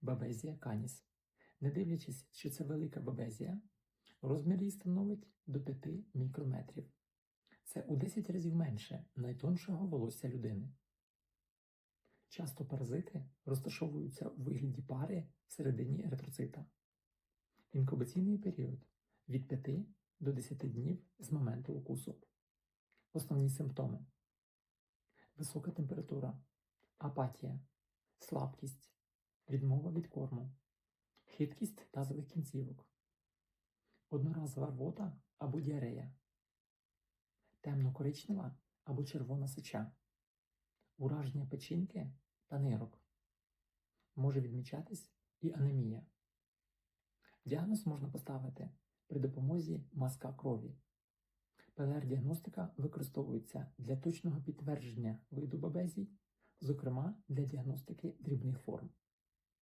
Бабезія каніс. Не дивлячись, що це велика бабезія, розмір її становить до 5 мікрометрів. Це у 10 разів менше найтоншого волосся людини. Часто паразити розташовуються у вигляді пари всередині еритроцита. Інкубаційний період від 5 до 10 днів з моменту укусу. Основні симптоми: висока температура, апатія, слабкість, відмова від корму, хиткість тазових кінцівок, одноразова рвота або діарея, темно-коричнева або червона сеча, ураження печінки та нирок. Може відмічатись і анемія. Діагноз можна поставити при допомозі мазка крові. ПЛР-діагностика використовується для точного підтвердження виду бабезій, зокрема для діагностики дрібних.